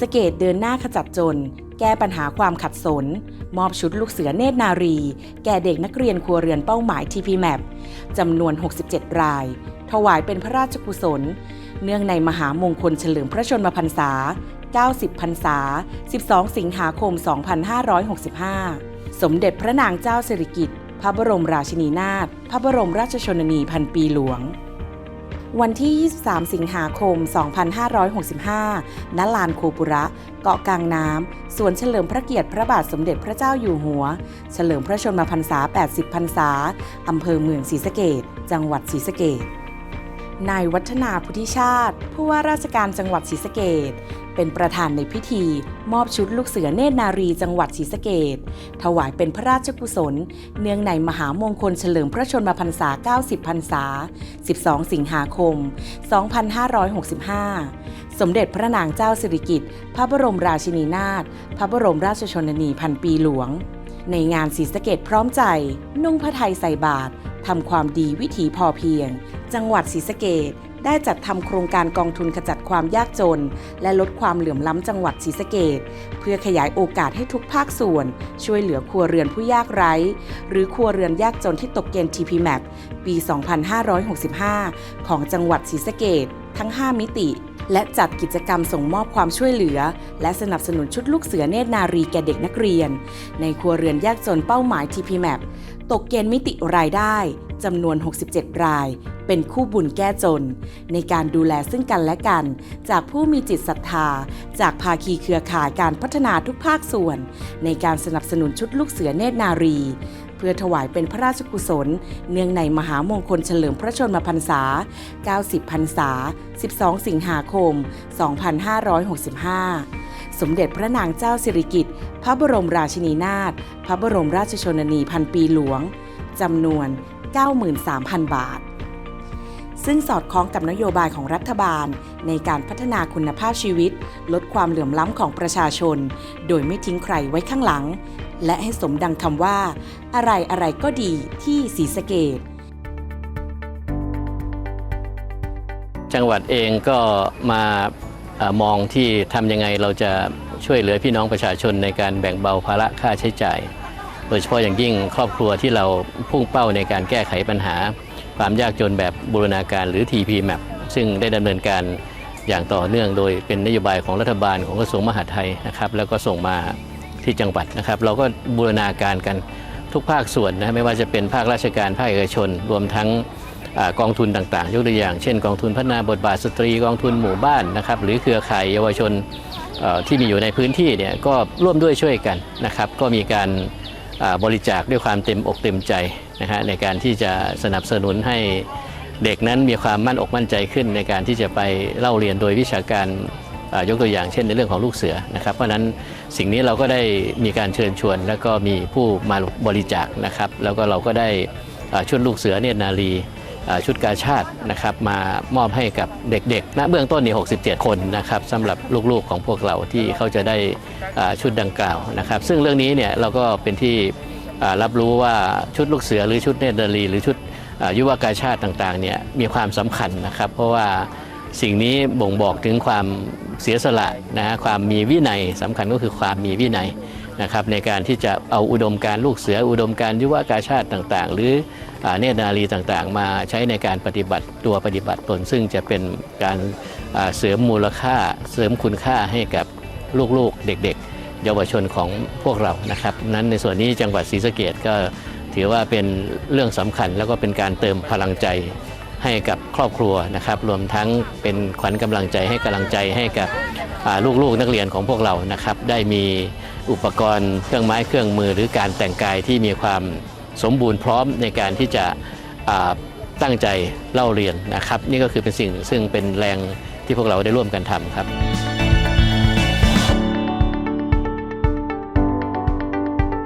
สะเกดเดินหน้าขจัดจน แก้ปัญหาความขัดสน มอบชุดลูกเสือเนตรนารี แก่เด็กนักเรียนครัวเรือนเป้าหมาย TPMAP จำนวน 67 ราย ถวายเป็นพระราชกุศล เนื่องในมหามงคลเฉลิมพระชนมพรรษา 90 พรรษา 12 สิงหาคม 2565 สมเด็จพระนางเจ้าสิริกิติ์พระบรมราชินีนาถ พระบรมราชชนนีพันปีหลวง วันที่ 23 สิงหาคม 2565 ณ ลานโคปุระ เกาะกลางน้ำ สวนเฉลิมพระเกียรติพระบาทสมเด็จพระเจ้าอยู่หัว เฉลิมพระชนมพรรษา 80 พรรษา อำเภอเมืองศรีสะเกด จังหวัดศรีสะเกด นายวัฒนาพุทธิชาติ ผู้ว่าราชการจังหวัดศรีสะเกษเป็นประธานในพิธี มอบชุดลูกเสือเนตรนารีจังหวัดศรีสะเกษถวายเป็นพระราชกุศล เนื่องในมหามงคลเฉลิมพระชนมพรรษา 90 พรรษา 12 สิงหาคม 2565 สมเด็จพระนางเจ้าสิริกิติ์พระบรมราชินีนาถพระบรมราชชนนีพันปีหลวง ในงานศรีสะเกดพร้อมใจ นุ่งผ้าไทยใส่บาตรำความดีวิถีพอเพียง จังหวัดศรีสะเกดได้จัดทำโครงการกองทุนขจัดความยากจน และลดความเหลื่อมล้ำจังหวัดศรีสะเกดเพื่อขยายโอกาสให้ทุกภาคส่วน ช่วยเหลือครัวเรือนผู้ยากไร้ หรือครัวเรือนยากจนที่ตกเกณฑ์ TPMAP ปี 2565 ของจังหวัดศรีสะเกดทั้ง 5 มิติ และจัดกิจกรรมส่งมอบความช่วยเหลือ และสนับสนุนชุดลูกเสือเนตรนารีแก่เด็กนักเรียน ในครัวเรือนยากจนเป้าหมาย TPMAP ตกเกณฑ์มิติรายได้จำนวน 67 ราย เป็นคู่บุญแก้จน ในการดูแลซึ่งกันและกัน จากผู้มีจิตศรัทธา จากภาคีเครือข่ายการพัฒนาทุกภาคส่วน ในการสนับสนุนชุดลูกเสือเนตรนารี เพื่อถวายเป็นพระราชกุศล เนื่องในมหามงคลเฉลิมพระชนมพรรษา 90 พรรษา 12 สิงหาคม 2565 สมเด็จพระนางเจ้าสิริกิติ์ พระบรมราชินีนาถ พระบรมราชชนนีพันปีหลวง จำนวน 93,000 บาท ซึ่งสอดคล้องกับนโยบายของรัฐบาล ในการพัฒนาคุณภาพชีวิต ลดความเหลื่อมล้ำของประชาชน โดยไม่ทิ้งใครไว้ข้างหลัง และให้สมดังคำว่า อะไรอะไรก็ดีที่ศรีสะเกดจังหวัดเองก็มา มองที่ทำยังไงเราจะช่วยเหลือพี่น้องประชาชนในการแบ่งเบาภาระค่าใช้จ่าย โดยเฉพาะอย่างยิ่งครอบครัวที่เราพุ่งเป้าในการแก้ไขปัญหา ความยากจนแบบบูรณาการหรือ TPMAP ซึ่งได้ดำเนินการอย่างต่อเนื่องโดยเป็นนโยบายของรัฐบาลของกระทรวงมหาดไทยนะครับแล้วก็ส่งมาที่จังหวัดนะครับ เราก็บูรณาการกันทุกภาคส่วนนะไม่ว่าจะเป็นภาคราชการภาคเอกชน รวมทั้ง กองทุนต่างๆ ยกตัวอย่าง เช่น กองทุนพัฒนาบทบาทสตรีกองทุนหมู่บ้านนะครับหรือเครือข่ายเยาวชนที่มีอยู่ในพื้นที่เนี่ยก็ร่วมด้วยช่วยกันนะครับ ก็มีการบริจาคด้วยความเต็มอกเต็มใจนะฮะในการที่จะสนับสนุนให้เด็กนั้นมีความมั่นอกมั่นใจขึ้น ในการที่จะไปเล่าเรียนโดยวิชาการยกตัวอย่างเช่นในเรื่องของลูกเสือนะครับ เพราะนั้นสิ่งนี้เราก็ได้มีการเชิญชวน แล้วก็มีผู้มาบริจาคนะครับ แล้วก็เราก็ได้อ่าชุดลูกเสือเนตรนารี ชุดกาชาตินะครับมามอบให้กับเด็กๆณเบื้องต้นนี่67 คนนะครับสำหรับลูกๆของพวกเราที่เขาจะได้ชุดดังกล่าวนะครับ ซึ่งเรื่องนี้เนี่ยเราก็เป็นที่รับรู้ว่าชุดลูกเสือหรือชุดเนตรนารีหรือชุดยุวกาชาติต่างๆเนี่ยมีความสำคัญนะครับ เพราะว่าสิ่งนี้บ่งบอกถึงความเสียสละนะฮะความมีวินัยสำคัญก็คือความมีวินัย นะครับในการที่จะเอาอุดมการลูกเสืออุดมการยุวกาชาติต่างๆ หรือเนตรนารีต่างๆ มาใช้ในการปฏิบัติตัวปฏิบัติตนซึ่งจะเป็นการเสริมมูลค่าเสริมคุณค่าให้กับลูกๆเด็ก ๆ เยาวชนของพวกเรานะครับ นั้นในส่วนนี้จังหวัดศรีสะเกดก็ถือว่าเป็นเรื่องสำคัญแล้วก็เป็นการเติมพลังใจให้กับครอบครัวนะครับ รวมทั้งเป็นขวัญกำลังใจให้กำลังใจให้กับลูกๆนักเรียนของพวกเรานะครับ ได้มี อุปกรณ์เครื่องไม้เครื่องมือหรือการแต่งกายที่มีความสมบูรณ์พร้อมในการที่จะตั้งใจเล่าเรียนนะครับ นี่ก็คือเป็นสิ่งซึ่งเป็นแรงที่พวกเราได้ร่วมกันทำครับ